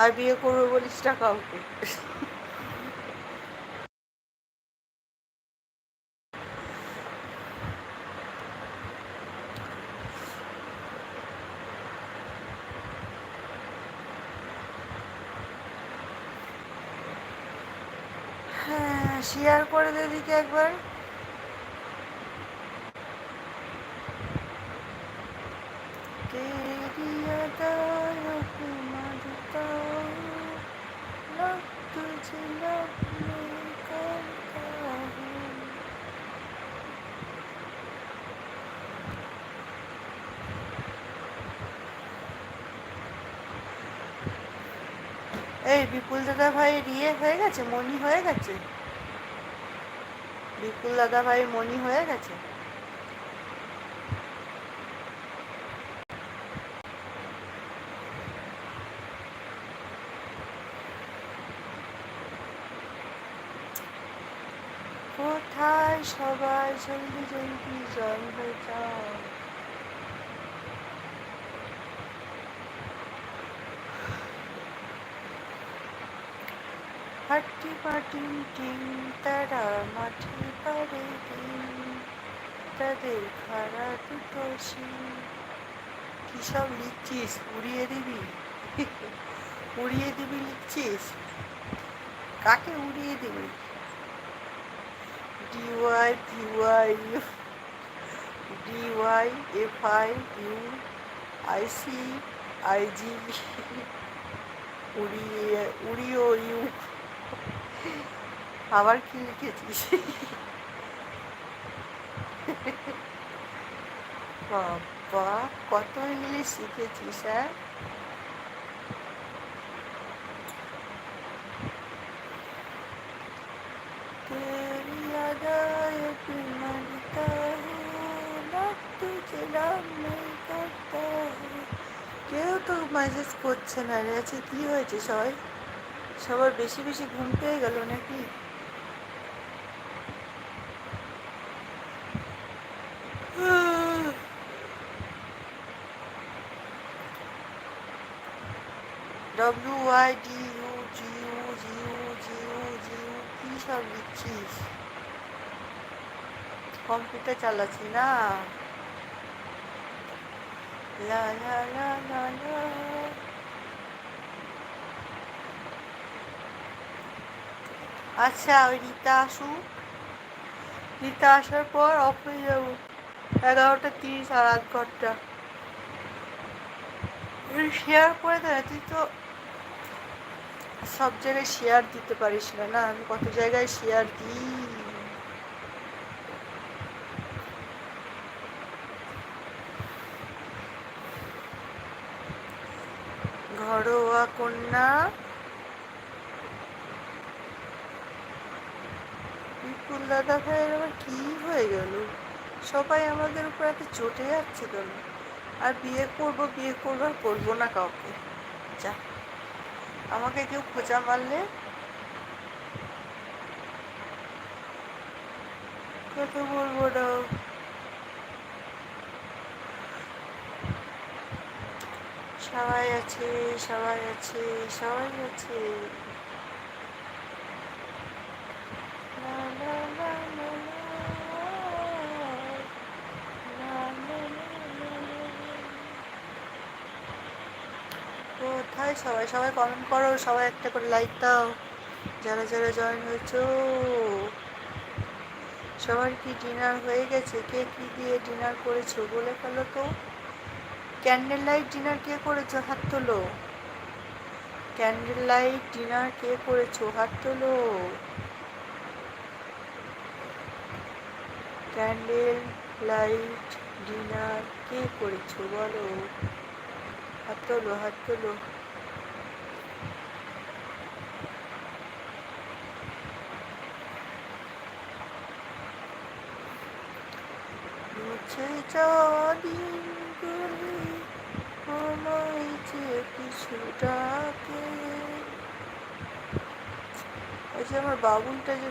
আর বিয়ে করব বলিস টাকা কাউকে। হ্যাঁ শেয়ার করে দে দিকে একবার Love, do you love? এই বিপুল দাদা ভাই ইয়ে হয়ে গেছে মনি হয়ে গেছে। বিপুল দাদা ভাই মনি হয়ে গেছে। কোথায় সবাই? জলদি জলদি জয়েন হয়ে যাও। হাট্টি পাটি টিম তারা মাঠে পারে ডিম। তাদের খাড়া দুটো শিম। কি সব লিখছিস? উড়িয়ে দিবি? উড়িয়ে দিবি লিখছিস? কাকে উড়িয়ে দিবি? D Y V Y D Y F I U I C, I G. উড়িয়ে, উড়িও ইউ। আবার কি লিখেছিস বাবা, কত ইংলিশ শিখেছিস হ্যাঁ? কেউ তো মেসেজ করছে না রে আচ্ছা কী হয়েছে সবাই? সবার বেশি বেশি ঘুম পেয়ে গেল নাকি? W I D U G U G U G U G U কি সব লিখছিস কম্পিউটার চালাচ্ছি না আচ্ছা ওই রীতা আসুক। রীতা আসার পর অফ হয়ে যাব। এগারোটা তিরিশ আর আধ ঘণ্টা। শেয়ার করে দেয় তুই তো সব জায়গায় শেয়ার দিতে পারিস না না? আমি কত জায়গায় শেয়ার দিই? ঘরোয়া কন্যা। বিপুল দাদা ভাইয়ের আবার কি হয়ে গেল? সবাই আমাদের উপর এত চটে যাচ্ছে কেন? আর বিয়ে করব, বিয়ে করব আর করব না কাউকে। যা। আমাকে কেউ খোঁচা মারলে? কথা বলব না। সবাই আছে সবাই আছে সবাই আছে লা লা লা লা লা। লা লা লা লা লা। কোথায় সবাই সবাই কমেন্ট করো, সবাই একটা করে লাইক দাও। যারা যারা জয়েন হয়েছো, সবার কি ডিনার হয়ে গেছে? কে কি দিয়ে ডিনার করেছ? বলে ফেলো তো। ক্যান্ডেল লাইট ডিনার কে করেছ? হাত তোলো। ক্যান্ডেল লাইট ডিনার কে করেছ? হাত তোলো। ক্যান্ডেল লাইট ডিনার কে করেছ? বলো। হাত তোলো হাত তোলো। যাওয়া দিনগুলি আমায় যে কিছু ডাকে যে আমার বাবুলটা যে